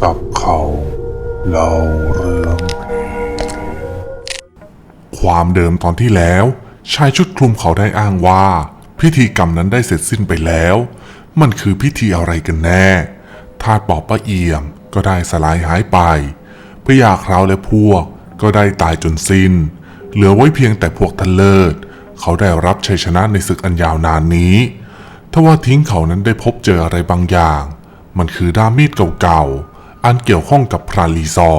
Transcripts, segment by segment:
จับเขาเล่าเรื่อง ความเดิมตอนที่แล้ว ชายชุดคลุมเขาได้อ้างว่า พิธีกรรมนั้นได้เสร็จสิ้นไปแล้ว มันคือพิธีอะไรกันแน่ทาสปอบป้าเอี่ยมก็ได้สลายหายไปพระยาคราวและพวกก็ได้ตายจนสิ้น เหลือไว้เพียงแต่พวกทะเลิศ เขาได้รับชัยชนะในศึกอันยาวนานนี้ทว่าทิ้งเขานั้นได้พบเจออะไรบางอย่าง มันคือด้ามมีดเก่าๆ อันเกี่ยวข้องกับพระลีซอ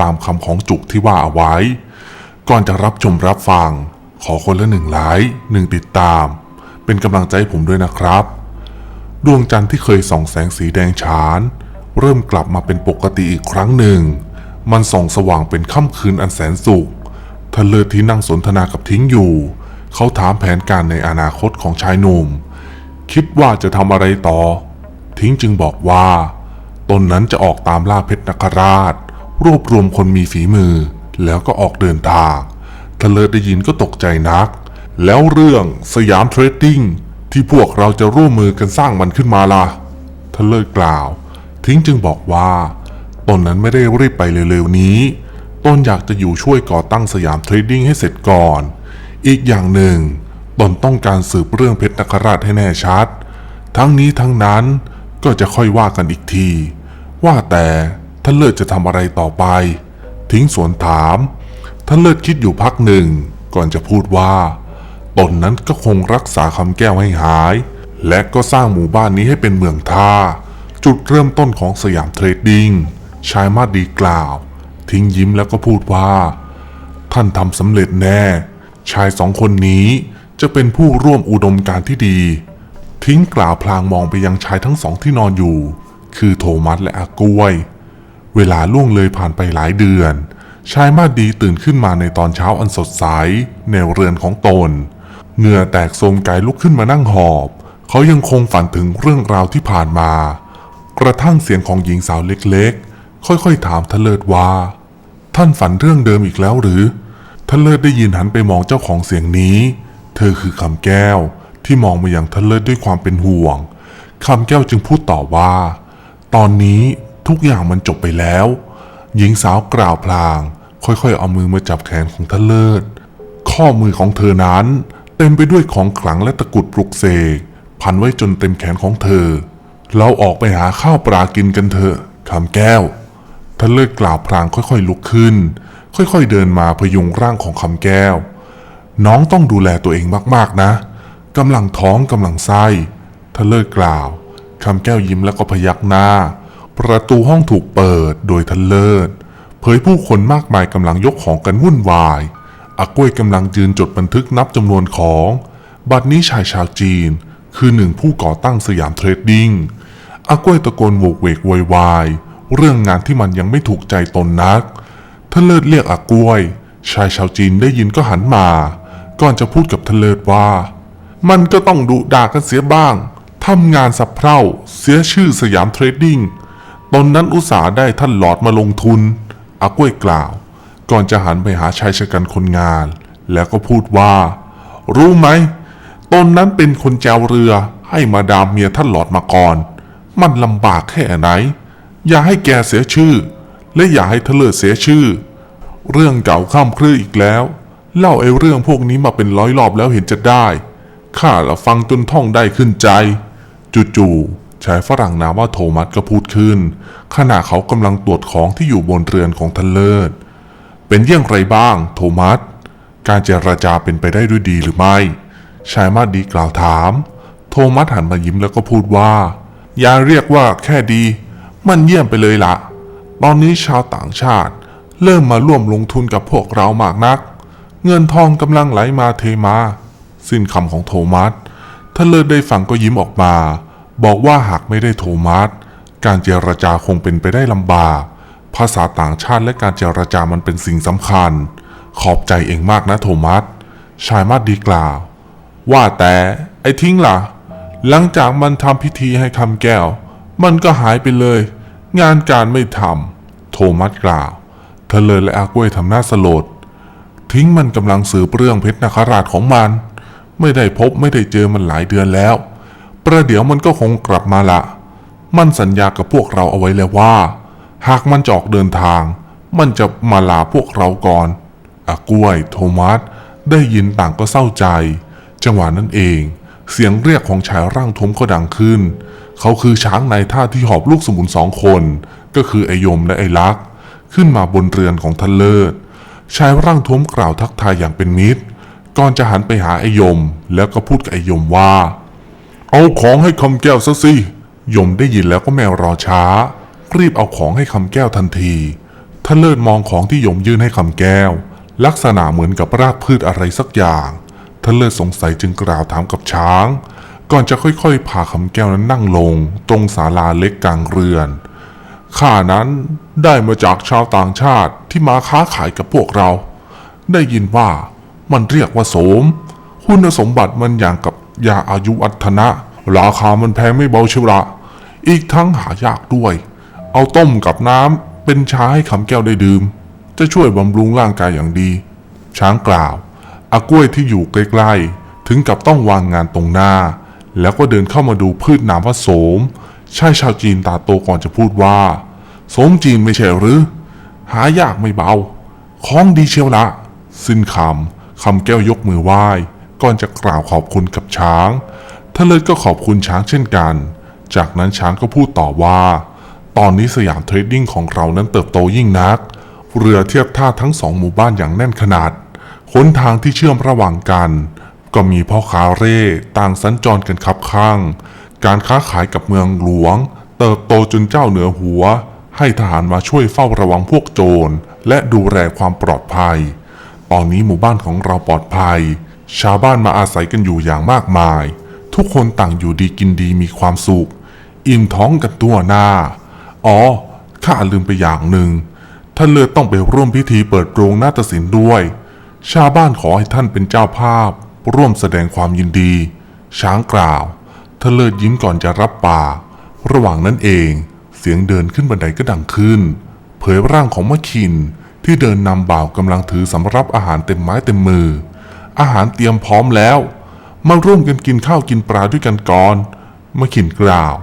ตามคำของจุกที่ว่าเอาไว้ ก่อนจะรับชมรับฟัง ขอคนละหนึ่งไลค์หนึ่งติดตาม เป็นกำลังใจให้ผมด้วยนะครับ ดวงจันทร์ที่เคยส่องแสงสีแดงฉาน เริ่มกลับมาเป็นปกติอีกครั้งหนึ่ง มันส่องสว่างเป็นค่ำคืนอันแสนสุขทะเลอที่นั่งสนทนากับทิ้งอยู่ เขาถามแผนการในอนาคตของชายหนุ่ม คิดว่าจะทำอะไรต่อ ทิ้งจึงบอกว่า ตนนั้นจะออกตามล่าเพชรนคราช รวบรวมคนมีฝีมือ แล้วก็ออกเดินทางทะเลอได้ยินก็ตกใจนัก แล้วเรื่องสยามเทรดดิ้งที่พวกเราจะร่วมมือกันสร้างมันขึ้นมาล่ะทะเลอกล่าว ทิ้งจึงบอกว่าตนนั้นไม่ได้รีบไปเร็วๆนี้ตนอยากจะอยู่ช่วยก่อตั้งสยามเทรดดิ้งให้เสร็จก่อน อีกอย่างหนึ่งตนต้องการสืบเรื่องเพชรนคราชให้แน่ชัด ทั้งนี้ทั้งนั้น ก็จะค่อยว่ากันอีกที ว่าแต่ท่านเลิศจะทำอะไรต่อไป ทิ้งสวนถาม ท่านเลิศคิดอยู่พักหนึ่ง ก่อนจะพูดว่า ตนนั้นก็คงรักษาคำแก้วให้หาย และก็สร้างหมู่บ้านนี้ให้เป็นเมืองท่า จุดเริ่มต้นของสยามเทรดดิ้งชายมาดีกล่าว ทิ้งยิ้มแล้วก็พูดว่า ท่านทำสำเร็จแน่ ชายสองคนนี้จะเป็นผู้ร่วมอุดมการที่ดี ทิ้งกล่าวพลางมองไปยังชายทั้งสองที่นอนอยู่ คือโทมัสและอากล้วย เวลาล่วงเลยผ่านไปหลายเดือน ชายมาดีตื่นขึ้นมาในตอนเช้าอันสดใสในเรือนของตน เหงื่อแตกโทมกายลุกขึ้นมานั่งหอบ เขายังคงฝันถึงเรื่องราวที่ผ่านมา กระทั่งเสียงของหญิงสาวเล็กๆ ค่อยๆถามทะเลิดว่า ท่านฝันเรื่องเดิมอีกแล้วหรือทะเลิดได้ยินหันไปมองเจ้าของเสียงนี้ เธอคือคำแก้ว ที่มองมาอย่างทะเลิดด้วยความเป็นห่วงคำแก้วจึงพูดต่อว่า ตอนนี้ทุกอย่างมันจบไปแล้ว หญิงสาวกล่าวพลาง ค่อยๆ เอามือมาจับแขนของทะเลิศ ข้อมือของเธอนั้น เต็มไปด้วยของขลังและตะกุดปลุกเสกพันไว้จนเต็มแขนของเธอ เราออกไปหาข้าวปลากินกันเถอะคำแก้วทะเลิศกล่าวพลางค่อยๆลุกขึ้น ค่อยๆเดินมาพยุงร่างของคำแก้ว น้องต้องดูแลตัวเองมากๆนะ กำลังท้องกำลังไส้ทะเลิศกล่าวคำแก้วยิ้มแล้วก็พยักหน้า ประตูห้องถูกเปิดโดยทะเลิศเผยผู้คนมากมายกำลังยกของกันวุ่นวายอากล้วยกำลังยืนจดบันทึกนับจำนวนของ บัดนี้ชายชาวจีน คือหนึ่งผู้ก่อตั้งสยามเทรดดิ้งอากล้วยตะโกนโวกเวกโวยวายเรื่องงานที่มันยังไม่ถูกใจตนนักทะเลิศเรียกอากล้วย ชายชาวจีนได้ยินก็หันมา ก่อนจะพูดกับทะเลิศว่า มันก็ต้องดุด่ากันเสียบ้างทำงานสับเพร่าเสียชื่อสยามเทรดดิ้งตนนั้นอุตส่าห์ได้ท่านหลอดมาลงทุนอากล้วยกล่าว ก่อนจะหันไปหาชายชะกันคนงาน แล้วก็พูดว่า รู้ไหมตนนั้นเป็นคนแจวเรือให้มาดามเมียท่านหลอดมาก่อน มันลำบากแค่ไหน อย่าให้แกเสียชื่อ และอย่าให้เทะเลอเสียชื่อ เรื่องเก่าข้ามคลื่ออีกแล้ว เล่าไอ้เรื่องพวกนี้มาเป็นร้อยรอบแล้วเห็นจะได้ ข้าละฟังจนท่องได้ขึ้นใจ จู่ๆชายฝรั่งนามว่าโทมัสก็พูดขึ้น ขณะเขากำลังตรวจของที่อยู่บนเรือนของทันเลิศ เป็นเยี่ยงไรบ้าง โทมัส การเจรจาเป็นไปได้ด้วยดีหรือไม่ ชายมาดดีกล่าวถาม โทมัสหันมายิ้มแล้วก็พูดว่า อย่าเรียกว่าแค่ดี มันเยี่ยมไปเลยละตอนนี้ชาวต่างชาติ เริ่มมาร่วมลงทุนกับพวกเรามากนัก เงินทองกำลังไหลมาเทมา สิ้นคำของโทมัสท่านเลิศได้ฟังก็ยิ้มออกมา บอกว่าหากไม่ได้โทมัสการเจรจาคงเป็นไปได้ลำบาก ภาษาต่างชาติและการเจรจามันเป็นสิ่งสำคัญ ขอบใจเองมากนะโทมัสชายมาดดีกล่าว ว่าแต่ไอ้ทิ้งล่ะ หลังจากมันทำพิธีให้คำแก้ว มันก็หายไปเลย งานการไม่ทำโทมัสกล่าวเธอเลยและอากล้วยทำหน้าสลด ทิ้งมันกำลังสืบเรื่องเพชรนาคราชของมัน ไม่ได้พบไม่ได้เจอมันหลายเดือนแล้ว ประเดี๋ยวมันก็คงกลับมาละ มันสัญญากับพวกเราเอาไว้แล้วว่า หากมันจอกเดินทาง มันจะมาลาพวกเราก่อนอากล้วย โทมัส ได้ยินต่างก็เศร้าใจ จังหวะนั้นเอง เสียงเรียกของชายร่างทวมก็ดังขึ้น เขาคือช้างในท่าที่หอบลูกสมุนสองคน ก็คือไอยมและไอลักษ์ขึ้นมาบนเรือนของท่านเลิศชายร่างทวมกล่าวทักทายอย่างเป็นมิตร ก่อนจะหันไปหาไอยม แล้วก็พูดกับไอยมว่า เอาของให้คำแก้วซะสิยมได้ยินแล้วก็แมวรอช้า รีบเอาของให้คำแก้วทันทีท่านเลิศมองของที่ยมยื่นให้คำแก้ว ลักษณะเหมือนกับรากพืชอะไรสักอย่างท่านเลิศสงสัยจึงกล่าวถามกับช้าง ก่อนจะค่อยๆพาคำแก้วนั้นนั่งลง ตรงศาลาเล็กกลางเรือนข้านั้นได้มาจากชาวต่างชาติที่มาค้าขายกับพวกเรา ได้ยินว่า มันเรียกว่าโสม คุณสมบัติมันอย่างกับยาอายุวัฒนะ ราคามันแพงไม่เบาเชียวละอีกทั้งหายากด้วย เอาต้มกับน้ำเป็นชาให้คำแก้วได้ดื่ม จะช่วยบำรุงร่างกายอย่างดี ช้างกล่าวอากล้วยที่อยู่ใกล้ๆ ถึงกับต้องวางงานตรงหน้า แล้วก็เดินเข้ามาดูพืชนามว่าโสมใช่ชาวจีนตาโตก่อนจะพูดว่า โสมจีนไม่ใช่หรือ หายากไม่เบา ของดีเชียวละ สิ้นคำ คำแก้วยกมือไหว้ก่อนจะกล่าวขอบคุณกับช้างท่านเลิศก็ขอบคุณช้างเช่นกัน จากนั้นช้างก็พูดต่อว่า ตอนนี้สยามเทรดดิ้งของเรานั้นเติบโตยิ่งนัก เรือเทียบท่าทั้งสองหมู่บ้านอย่างแน่นขนาดหนทางที่เชื่อมระหว่างกัน ก็มีพ่อค้าเร่ต่างสัญจรกันคับข้าง การค้าขายกับเมืองหลวง เติบโตจนเจ้าเหนือหัว ให้ทหารมาช่วยเฝ้าระวังพวกโจร และดูแลความปลอดภัย ตอนนี้หมู่บ้านของเราปลอดภัย ชาวบ้านมาอาศัยกันอยู่อย่างมากมาย ทุกคนต่างอยู่ดีกินดีมีความสุข อิ่มท้องกันตัวหน้า อ๋อ ข้าลืมไปอย่างหนึ่ง ท่านเลือดต้องไปร่วมพิธีเปิดโรงนาฏศิลป์ด้วย ชาวบ้านขอให้ท่านเป็นเจ้าภาพ ร่วมแสดงความยินดี ช้างกล่าวท่านเลิศยิ้มก่อนจะรับปาก ระหว่างนั้นเอง เสียงเดินขึ้นบันไดก็ดังขึ้น เผยร่างของมะคิน ที่เดินนำบ่าวกำลังถือสำรับอาหารเต็มไม้เต็มมือ อาหารเตรียมพร้อมแล้ว มาร่วมกันกินข้าวกินปลาด้วยกันก่อนมะขินกล่าว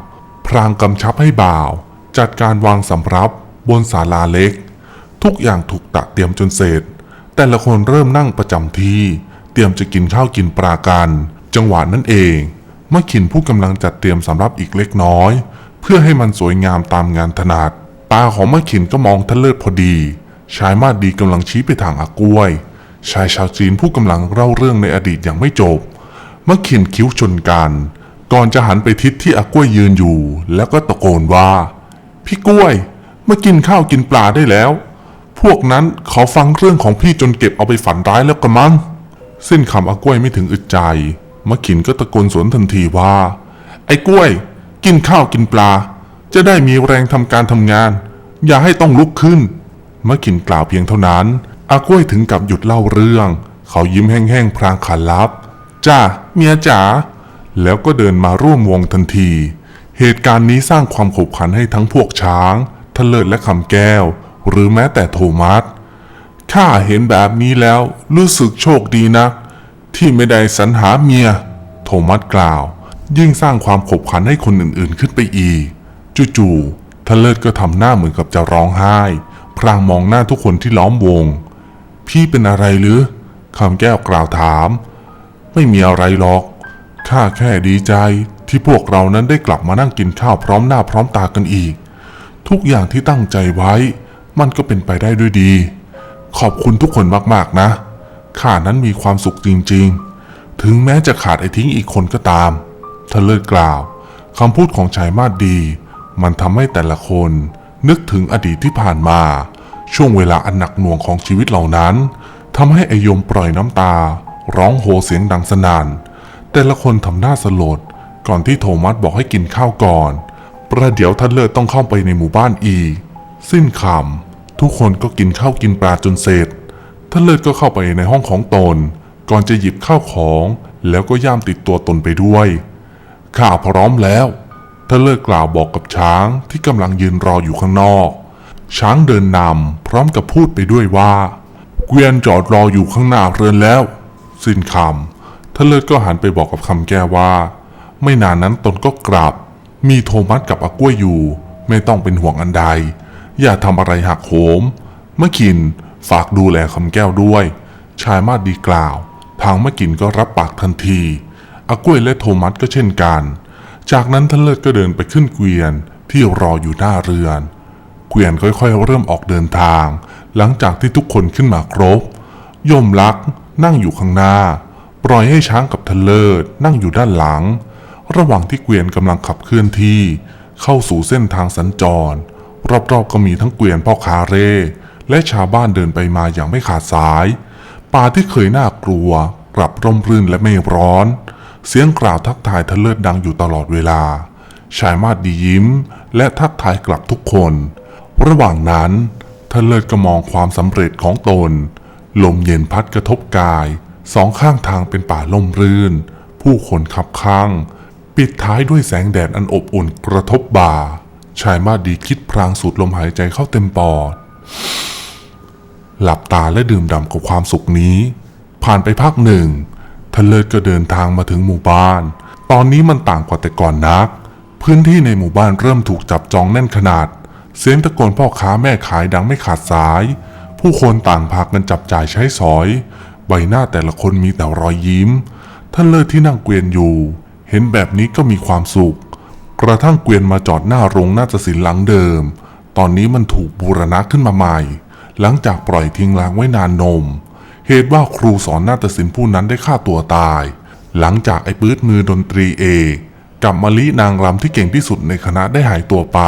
พรางกำชับให้บ่าว จัดการวางสำรับบนศาลาเล็ก ทุกอย่างถูกตะเตรียมจนเสร็จ แต่ละคนเริ่มนั่งประจำที่ เตรียมจะกินข้าวกินปลากัน จังหวะนั้นเองมะขินผู้กำลังจัดเตรียมสำรับอีกเล็กน้อย เพื่อให้มันสวยงามตามงานถนัด ตาของมะขินก็มองทะเลิศพอดี ชายมาดดีกำลังชี้ไปทางอากล้วย ชายชาวจีนผู้กำลังเล่าเรื่องในอดีตอย่างไม่จบมะขินคิ้วชนกัน ก่อนจะหันไปทิศที่อากล้วยยืนอยู่ แล้วก็ตะโกนว่า พี่กล้วยมากินข้าวกินปลาได้แล้ว พวกนั้นเขาฟังเรื่องของพี่จนเก็บเอาไปฝันร้ายแล้วกระมังสิ้นคำอากล้วยไม่ถึงอึดใจมะขินก็ตะโกนสวนทันทีว่า ไอ้กล้วย กินข้าวกินปลา จะได้มีแรงทำการทำงาน อย่าให้ต้องลุกขึ้น มะขินกล่าวเพียงเท่านั้น อากล้วยถึงกับหยุดเล่าเรื่อง เขายิ้มแห้งๆพรางขันลับ จ้าเมียจ๋า แล้วก็เดินมาร่วมวงทันที เหตุการณ์นี้สร้างความขบขันให้ทั้งพวกช้างทะเลิศและคำแก้ว หรือแม้แต่โทมัส ข้าเห็นแบบนี้แล้วรู้สึกโชคดีนะที่ไม่ได้สรรหาเมีย โทมัสกล่าว ยิ่งสร้างความขบขันให้คนอื่นๆขึ้นไปอีก จู่ๆทะเลิศก็ทำหน้าเหมือนกับจะร้องไห้ พรางมองหน้าทุกคนที่ล้อมวง พี่เป็นอะไรหรือคำแก้วกล่าวถาม ไม่มีอะไรหรอก ข้าแค่ดีใจที่พวกเรานั้นได้กลับมานั่งกินข้าวพร้อมหน้าพร้อมตากันอีก ทุกอย่างที่ตั้งใจไว้ มันก็เป็นไปได้ด้วยดี ขอบคุณทุกคนมากๆนะ ข้านั้นมีความสุขจริงๆ ถึงแม้จะขาดไอ้ทิ้งอีกคนก็ตามเธอเลิศกล่าวคำพูดของชายมาดดี มันทำให้แต่ละคน นึกถึงอดีตที่ผ่านมา ช่วงเวลาอันหนักหน่วงของชีวิตเหล่านั้นทำให้ไอยมปล่อยน้ำตา ร้องโหเสียงดังสนั่นแต่ละคนทำหน้าสลด ก่อนที่โทมัสบอกให้กินข้าวก่อน ประเดี๋ยวท่านเลิศต้องเข้าไปในหมู่บ้านอีก สิ้นคำทุกคนก็กินข้าวกินปลาจนเสร็จท่านเลิศก็เข้าไปในห้องของตน ก่อนจะหยิบข้าวของ แล้วก็ย่ามติดตัวตนไปด้วยข้าพร้อมแล้ว ท่านเลิศกล่าวบอกกับช้างที่กำลังยืนรออยู่ข้างนอก ช้างเดินนำพร้อมกับพูดไปด้วยว่า เกวียนจอดรออยู่ข้างหน้าเรือนแล้ว สิ้นคำท่านเลิศก็หันไปบอกกับคำแก้วว่า ไม่นานนั้นตนก็กลับ มีโทมัสกับอากล้วยอยู่ ไม่ต้องเป็นห่วงอันใด อย่าทำอะไรหักโหมเมื่อกินฝากดูแลคำแก้วด้วย ชายมาดดีกล่าว ทางเมื่อกินก็รับปากทันทีอากล้วยและโทมัสก็เช่นกัน จากนั้นท่านเลิศก็เดินไปขึ้นเกวียนที่รออยู่หน้าเรือน เกวียนค่อยๆ เริ่มออกเดินทาง หลังจากที่ทุกคนขึ้นมาครบย่อมลักนั่งอยู่ข้างหน้า ปล่อยให้ช้างกับทันเลิศนั่งอยู่ด้านหลัง ระหว่างที่เกวียนกำลังขับเคลื่อนที่ เข้าสู่เส้นทางสัญจร รอบๆก็มีทั้งเกวียนพ่อคาเร่และชาวบ้านเดินไปมาอย่างไม่ขาดสาย ป่าที่เคยน่ากลัว กลับร่มรื่นและไม่ร้อน เสียงกล่าวทักทายทันเลิศดังอยู่ตลอดเวลา ชายมาดดียิ้ม และทักทายกลับทุกคน ระหว่างนั้นท่านเลิศก็มองความสำเร็จของตน ลมเย็นพัดกระทบกาย สองข้างทางเป็นป่าล่มรื่น ผู้คนขับข้าง ปิดท้ายด้วยแสงแดดอันอบอุ่นกระทบบ่า ชายมาดดีคิดพรางสูดลมหายใจเข้าเต็มปอด หลับตาและดื่มด่ำกับความสุขนี้ ผ่านไปพักหนึ่ง ท่านเลิศก็เดินทางมาถึงหมู่บ้าน ตอนนี้มันต่างกว่าแต่ก่อนนัก พื้นที่ในหมู่บ้านเริ่มถูกจับจองแน่นขนาด เสียงตะโกนพ่อค้าแม่ขายดังไม่ขาดสาย ผู้คนต่างพากันจับจ่ายใช้สอย ใบหน้าแต่ละคนมีแต่รอยยิ้ม ท่านเลิศที่นั่งเกวียนอยู่ เห็นแบบนี้ก็มีความสุข กระทั่งเกวียนมาจอดหน้าโรงนาฏศิลป์หลังเดิม ตอนนี้มันถูกบูรณะขึ้นมาใหม่ หลังจากปล่อยทิ้งร้างไว้นานนม เหตุว่าครูสอนนาฏศิลป์ผู้นั้นได้ฆ่าตัวตาย หลังจากไอ้ปื๊ดมือดนตรีเอกกับมะลินางรำที่เก่งที่สุดในคณะได้หายตัวไป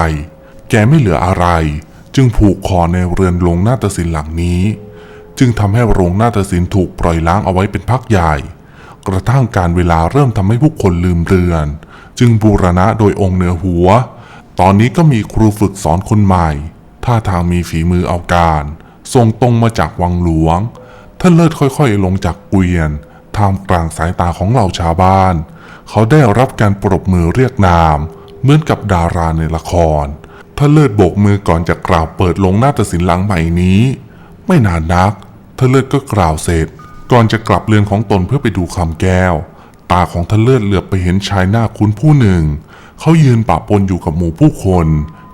แกไม่เหลืออะไร จึงผูกคอในเรือนโรงนาฏศิลป์หลังนี้ จึงทำให้โรงนาฏศิลป์ถูกปล่อยล้างเอาไว้เป็นพักใหญ่ กระทั่งการเวลาเริ่มทำให้ผู้คนลืมเรือน จึงบูรณะโดยองค์เหนือหัว ตอนนี้ก็มีครูฝึกสอนคนใหม่ท่าทางมีฝีมือเอาการส่งตรงมาจากวังหลวง ท่านเลิศค่อยๆ ลงจากเกวียนท่ามกลางสายตาของเหล่าชาวบ้าน เขาได้รับการปรบมือเรียกนาม เหมือนกับดาราในละคร ท่านเลิศโบกมือก่อนจะกล่าวเปิดลงหน้าฏศิลป์หลังใหม่นี้ ไม่นานนักท่านเลิศก็กล่าวเสร็จ ก่อนจะกลับเรือนของตนเพื่อไปดูคำแก้ว ตาของท่านเลิศเหลือบไปเห็นชายหน้าคุ้นผู้หนึ่ง เขายืนปะปนอยู่กับหมู่ผู้คน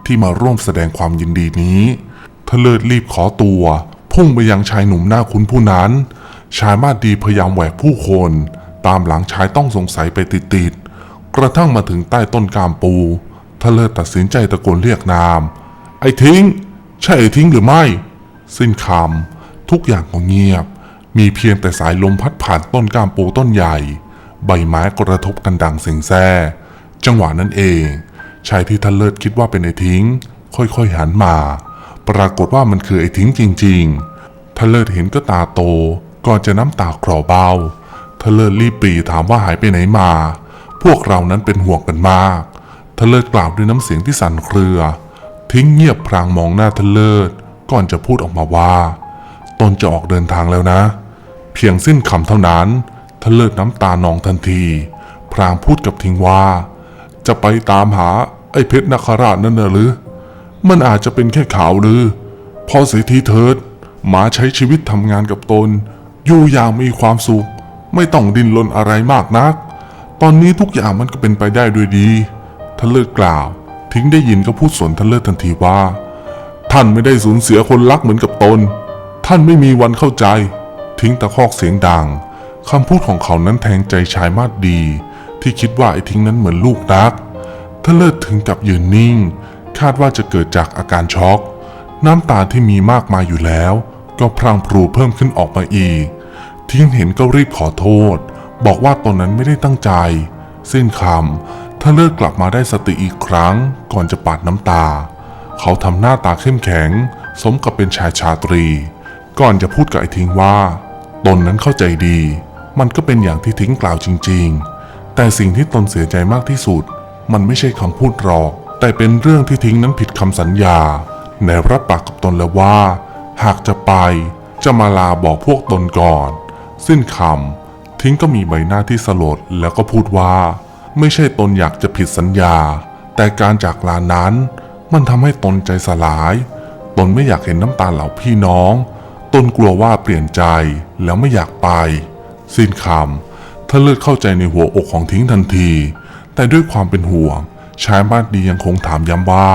ที่มาร่วมแสดงความยินดีนี้ท่านเลิศรีบขอตัว พุ่งไปยังชายหนุ่มหน้าคุ้นผู้นั้น ชายมาดีพยายามแหวกผู้คน ตามหลังชายต้องสงสัยไปติดๆกระทั่งมาถึงใต้ต้นกามปูท่านเลตัดสินใจตะโกนเรียกนาม ไอ้ทิ้ง ใช่ไอ้ทิ้งหรือไม่ สิ้นคำทุกอย่างก็เงียบ มีเพียงแต่สายลมพัดผ่านต้นกามปูต้นใหญ่ ใบไม้กระทบกันดังเสียงแซ่ จังหวะนั้นเอง ชายที่ท่านเลิศคิดว่าเป็นไอ้ทิ้ง ค่อยๆหันมา ปรากฏว่ามันคือไอ้ทิ้งจริง ๆท่านเลิศเห็นก็ตาโต ก่อนจะน้ำตาคลอเบาท่านเลิศรีบปรีถามว่าหายไปไหนมา พวกเรานั้นเป็นห่วงกันมากท่านเลิศกล่าวด้วยน้ำเสียงที่สั่นเครือ ทิ้งเงียบพรางมองหน้าท่านเลิศก่อนจะพูดออกมาว่า ตนจะออกเดินทางแล้วนะ เพียงสิ้นคำเท่านั้นท่านเลิศน้ำตานองทันที พรางพูดกับทิ้งว่า จะไปตามหาไอ้เพชรนาคราชนั่นน่ะหรือ มันอาจจะเป็นแค่ข่าวลือ พอเสียทีเถิดหมาใช้ชีวิตทำงานกับตน อยู่อย่างมีความสุข ไม่ต้องดิ้นรนอะไรมากนัก ตอนนี้ทุกอย่างมันก็เป็นไปได้ด้วยดีท่านเลิศกล่าว ทิ้งได้ยินก็พูดสวนท่านเลิศทันทีว่า ท่านไม่ได้สูญเสียคนรักเหมือนกับตน ท่านไม่มีวันเข้าใจ ทิ้งตะคอกเสียงดังคำพูดของเขานั้นแทงใจชายมาดดี ที่คิดว่าไอ้ทิ้งนั้นเหมือนลูกนักท่านเลิศถึงกับยืนนิ่ง คาดว่าจะเกิดจากอาการช็อก น้ำตาที่มีมากมายอยู่แล้ว ก็พรางพรูเพิ่มขึ้นออกมาอีก ทิ้งเห็นก็รีบขอโทษ บอกว่าตนนั้นไม่ได้ตั้งใจ สิ้นคำท่าเลิศกลับมาได้สติอีกครั้ง ก่อนจะปาดน้ำตา เขาทำหน้าตาเข้มแข็ง สมกับเป็นชายชาตรี ก่อนจะพูดกับไอ้ทิ้งว่า ตนนั้นเข้าใจดี มันก็เป็นอย่างที่ทิ้งกล่าวจริง ๆ แต่สิ่งที่ตนเสียใจมากที่สุด มันไม่ใช่คำพูดหรอก แต่เป็นเรื่องที่ทิ้งนั้นผิดคำสัญญาในรับปากกับตนแล้วว่า หากจะไปจะมาลาบอกพวกตนก่อน สิ้นคำทิ้งก็มีใบหน้าที่สลดแล้วก็พูดว่า ไม่ใช่ตนอยากจะผิดสัญญา แต่การจากลานั้น มันทำให้ตนใจสลาย ตนไม่อยากเห็นน้ำตาเหล่าพี่น้อง ตนกลัวว่าเปลี่ยนใจแล้วไม่อยากไป สิ้นคำท่านเลิศเข้าใจในหัวอกของทิ้งทันที แต่ด้วยความเป็นห่วง ชายบ้านดียังคงถามย้ำว่า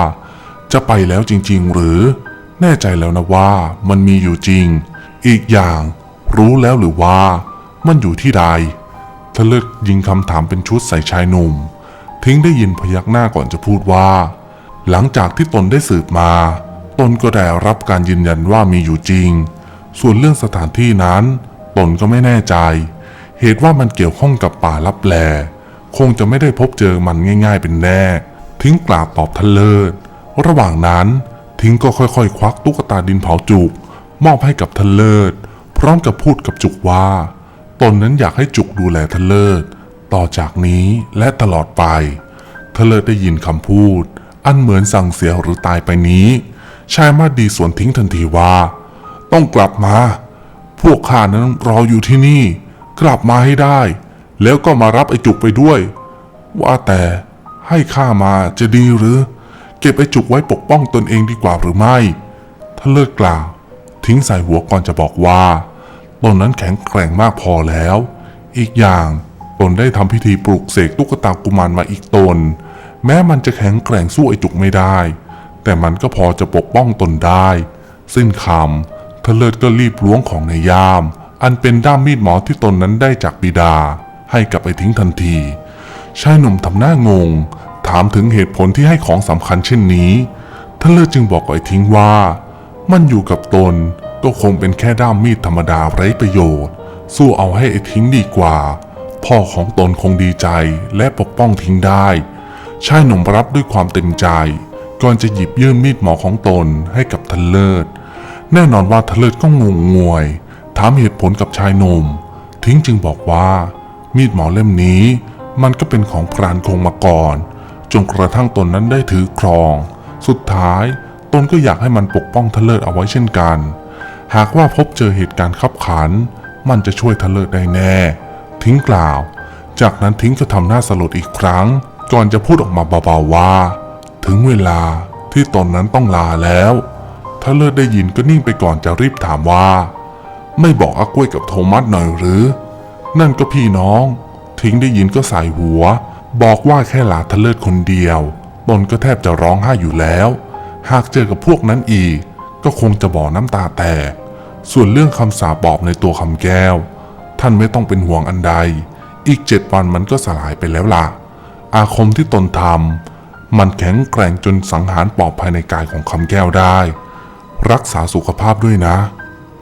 จะไปแล้วจริง ๆ หรือ แน่ใจแล้วนะว่ามันมีอยู่จริง อีกอย่างรู้แล้วหรือว่ามันอยู่ที่ใดทะเลิกยิงคำถามเป็นชุดใส่ชายหนุ่ม ทิ้งได้ยินพยักหน้าก่อนจะพูดว่า หลังจากที่ตนได้สืบมา ตนก็ได้รับการยืนยันว่ามีอยู่จริง ส่วนเรื่องสถานที่นั้น ตนก็ไม่แน่ใจ เหตุว่ามันเกี่ยวข้องกับป่าลับแล คงจะไม่ได้พบเจอมันง่ายๆเป็นแน่ ทิ้งกล่าวตอบทะเลิศ ระหว่างนั้นทิ้งก็ค่อยๆ ควักตุ๊กตาดินเผาจุก มอบให้กับทะเลิศ พร้อมกับพูดกับจุกว่า ตนนั้นอยากให้จุกดูแลทะเลิศ ต่อจากนี้และตลอดไป ทะเลิศได้ยินคำพูด อันเหมือนสั่งเสียหรือตายไปนี้ชายมาดีสวนทิ้งทันทีว่า ต้องกลับมา พวกข้านั้นรออยู่ที่นี่ กลับมาให้ได้ แล้วก็มารับไอ้จุกไปด้วย ว่าแต่ให้ข้ามาจะดีหรือ เก็บไอ้จุกไว้ปกป้องตนเองดีกว่าหรือไม่ถ้าเลิกกล่าว ทิ้งใส่หัวก่อนจะบอกว่าตนนั้นแข็งแกร่งมากพอแล้ว อีกอย่างตนได้ทำพิธีปลุกเสกตุ๊กตากุมารมาอีกตน แม้มันจะแข็งแกร่งสู้ไอ้จุกไม่ได้ แต่มันก็พอจะปกป้องตนได้ สิ้นคำทะเลิศก็รีบล้วงของในยาม อันเป็นด้ามมีดหมอที่ตนนั้นได้จากบิดา ให้กลับไอ้ทิ้งทันที ชายหนุ่มทำหน้างง ถามถึงเหตุผลที่ให้ของสำคัญเช่นนี้ทะเลิศจึงบอกไอ้ทิ้งว่า มันอยู่กับตนก็คงเป็นแค่ด้ามมีดธรรมดาไร้ประโยชน์ สู้เอาให้ไอ้ทิ้งดีกว่า พ่อของตนคงดีใจและปกป้องทิ้งได้ชายหนุ่มรับด้วยความเต็มใจ ก่อนจะหยิบยื่นมีดหมอของตนให้กับทะเลิศ แน่นอนว่าทะเลิศก็งงงวย ถามเหตุผลกับชายหนุ่ม ทิ้งจึงบอกว่า มีดหมอเล่มนี้ มันก็เป็นของพรานคงมาก่อน จนกระทั่งตนนั้นได้ถือครอง สุดท้ายตนก็อยากให้มันปกป้องทะเลิศเอาไว้เช่นกัน หากว่าพบเจอเหตุการณ์ขับขัน มันจะช่วยทะเลิศได้แน่ ทิ้งกล่าว จากนั้นทิ้งก็ทำหน้าสลดอีกครั้ง ก่อนจะพูดออกมาเบาๆว่า ถึงเวลาที่ตนนั้นต้องลาแล้วถ้าเลิศได้ยินก็นิ่งไปก่อนจะรีบถามว่า ไม่บอกอากล้วยกับโทมัสหน่อยหรือ นั่นก็พี่น้อง ทิ้งได้ยินก็ใส่หัว บอกว่าแค่หลาทะเลิศคนเดียว ตนก็แทบจะร้องไห้อยู่แล้ว หากเจอกับพวกนั้นอีก ก็คงจะบอน้ำตาแตก ส่วนเรื่องคำสาปบอกในตัวคำแก้ว ท่านไม่ต้องเป็นห่วงอันใด อีกเจ็ดวันมันก็สลายไปแล้วล่ะ อาคมที่ตนทำมันแข็งแกร่งจนสังหารปอบภายในกายของคำแก้วได้ รักษาสุขภาพด้วยนะ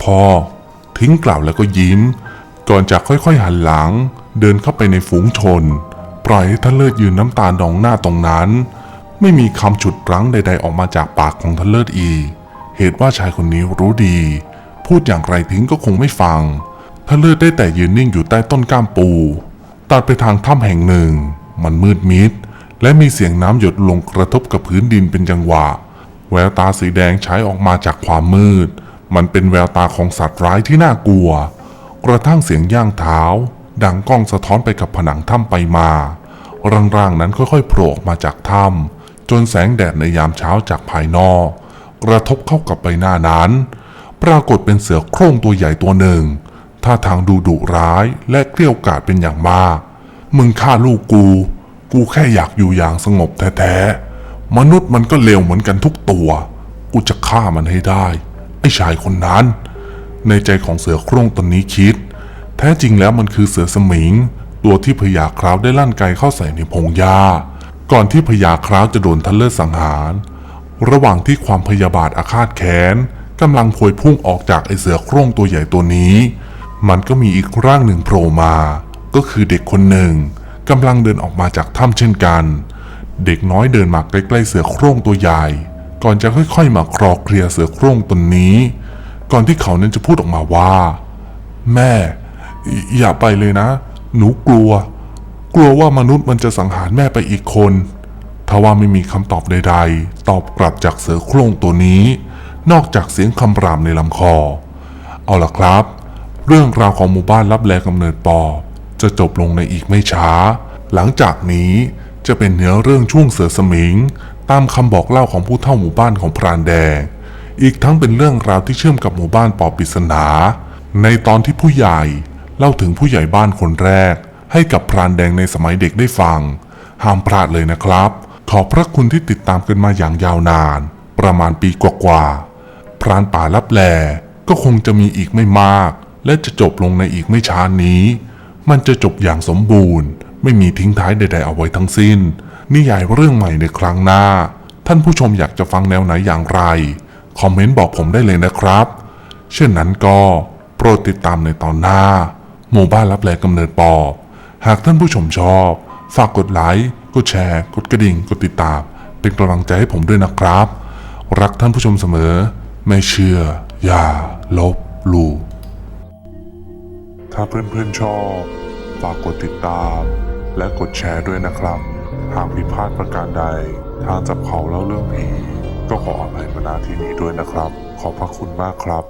พ่อ ทิ้งกล่าวแล้วก็ยิ้ม ก่อนจะค่อยๆหันหลัง เดินเข้าไปในฝูงชน ปล่อยให้ท่านเลิศยืนน้ำตาดองหน้าตรงนั้น ไม่มีคำฉุดรั้งใด ๆ ออกมาจากปากของท่านเลิศอี เหตุว่าชายคนนี้รู้ดี พูดอย่างไรทิ้งก็คงไม่ฟังท่านเลิศได้แต่ยืนนิ่งอยู่ใต้ต้นก้ามปู ตัดไปทางถ้ำแห่งหนึ่ง มันมืดมิด และมีเสียงน้ำหยดลงกระทบกับพื้นดินเป็นจังหวะ แววตาสีแดงฉายออกมาจากความมืด มันเป็นแววตาของสัตว์ร้ายที่น่ากลัว กระทั่งเสียงย่างเท้า ดังก้องสะท้อนไปกับผนังถ้ำไปมา ร่างๆนั้นค่อยๆโผล่ออกมาจากถ้ำจนแสงแดดในยามเช้าจากภายนอก กระทบเข้ากับใบหน้านั้น ปรากฏเป็นเสือโคร่งตัวใหญ่ตัวหนึ่งท่าทางดูดุร้ายและเกลี้ยวกราดเป็นอย่างมาก มึงฆ่าลูกกู กูแค่อยากอยู่อย่างสงบแท้ๆ มนุษย์มันก็เลวเหมือนกันทุกตัว กูจะฆ่ามันให้ได้ ไอ้ชายคนนั้น ในใจของเสือโคร่งตนนี้คิด แท้จริงแล้วมันคือเสือสมิง ตัวที่พญาคราวได้ลั่นไกเข้าใส่ในพงหญ้า ก่อนที่พญาคราวจะโดนทันเลิศสังหาร ระหว่างที่ความพยาบาทอาฆาตแค้นกำลังพวยพุ่งออกจากไอเสือโคร่งตัวใหญ่ตัวนี้ มันก็มีอีกร่างหนึ่งโผล่มา ก็คือเด็กคนหนึ่งกำลังเดินออกมาจากถ้ำเช่นกัน เด็กน้อยเดินมาใกล้ๆเสือโคร่งตัวใหญ่ ก่อนจะค่อยๆมาคลอเคลียเสือโคร่งตนนี้ ก่อนที่เขานั้นจะพูดออกมาว่า แม่ อย่าไปเลยนะ หนูกลัว กลัวว่ามนุษย์มันจะสังหารแม่ไปอีกคนทว่าไม่มีคำตอบใดๆ ตอบกลับจากเสือโคร่งตัวนี้ นอกจากเสียงคำรามในลำคอ เอาล่ะครับ เรื่องราวของหมู่บ้านรับแลกำเนิดปอบจะจบลงในอีกไม่ช้า หลังจากนี้จะเป็นเนื้อเรื่องช่วงเสือสมิง ตามคำบอกเล่าของผู้เฒ่าหมู่บ้านของพรานแดง อีกทั้งเป็นเรื่องราวที่เชื่อมกับหมู่บ้านปอบปริศนา ในตอนที่ผู้ใหญ่เล่าถึงผู้ใหญ่บ้านคนแรก ให้กับพรานแดงในสมัยเด็กได้ฟัง ห้ามพลาดเลยนะครับ ขอบพระคุณที่ติดตามกันมาอย่างยาวนาน ประมาณปีกว่าๆ พรานป่าลับแลก็คงจะมีอีกไม่มาก และจะจบลงในอีกไม่ช้านี้ มันจะจบอย่างสมบูรณ์ ไม่มีทิ้งท้ายใด ๆ เอาไว้ทั้งสิ้น นิยายเรื่องใหม่ในครั้งหน้า ท่านผู้ชมอยากจะฟังแนวไหนอย่างไร คอมเมนต์บอกผมได้เลยนะครับ เช่นนั้นก็โปรดติดตามในตอนหน้า หมู่บ้านรับแลกำเนิดปอบ หากท่านผู้ชมชอบ ฝากกดไลค์กดแชร์ กดกระดิ่ง กดติดตาม เป็นกำลังใจให้ผมด้วยนะครับ รักท่านผู้ชมเสมอ ไม่เชื่อ อย่า ลบหลู่ถ้าเพื่อนๆชอบ ฝากกดติดตาม และกดแชร์ด้วยนะครับ หากผิดพลาดประการใด ทางจับเขาเล่าเรื่องผี ก็ขออภัยมาณที่นี้ด้วยนะครับ ขอบพระคุณมากครับ